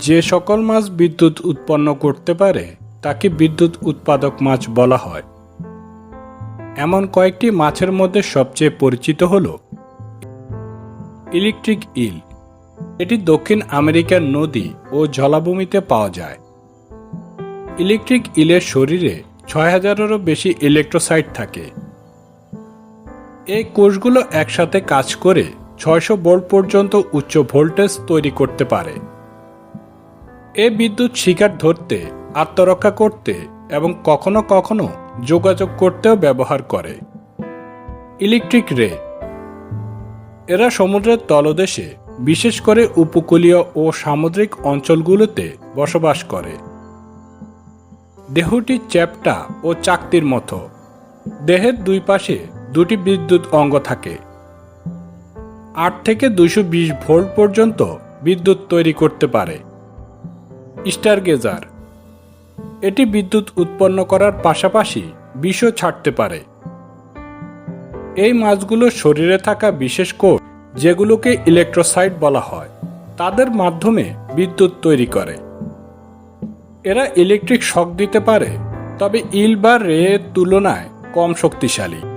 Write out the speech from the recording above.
যে সকল মাছ বিদ্যুৎ উৎপন্ন করতে পারে, তাকে বিদ্যুৎ উৎপাদক মাছ বলা হয়। এমন কয়েকটি মাছের মধ্যে সবচেয়ে পরিচিত হল ইলেকট্রিক ইল। এটি দক্ষিণ আমেরিকার নদী ও জলাভূমিতে পাওয়া যায়। ইলেকট্রিক ইলের শরীরে ছয় হাজারেরও বেশি ইলেকট্রোসাইট থাকে। এই কোষগুলো একসাথে কাজ করে ছয়শো ভোল্ট পর্যন্ত উচ্চ ভোল্টেজ তৈরি করতে পারে। এ বিদ্যুৎ শিকার ধরতে, আত্মরক্ষা করতে এবং কখনো কখনো যোগাযোগ করতেও ব্যবহার করে। ইলেকট্রিক রে। এরা সমুদ্রের তলদেশে, বিশেষ করে উপকূলীয় ও সামুদ্রিক অঞ্চলগুলোতে বসবাস করে। দেহটি চ্যাপ্টা ও চাকতির মতো। দেহের দুই পাশে দুটি বিদ্যুৎ অঙ্গ থাকে। আট থেকে দুইশো বিশ ভোল্ট পর্যন্ত বিদ্যুৎ তৈরি করতে পারে। স্টারগেজার এটি বিদ্যুৎ উৎপন্ন করার পাশাপাশি বিষও ছাড়তে পারে। এই মাছগুলো শরীরে থাকা বিশেষ কোষ, যেগুলোকে ইলেকট্রোসাইট বলা হয়, তাদের মাধ্যমে বিদ্যুৎ তৈরি করে। এরা ইলেকট্রিক শক দিতে পারে, তবে ইল বা রে তুলনায় কম শক্তিশালী।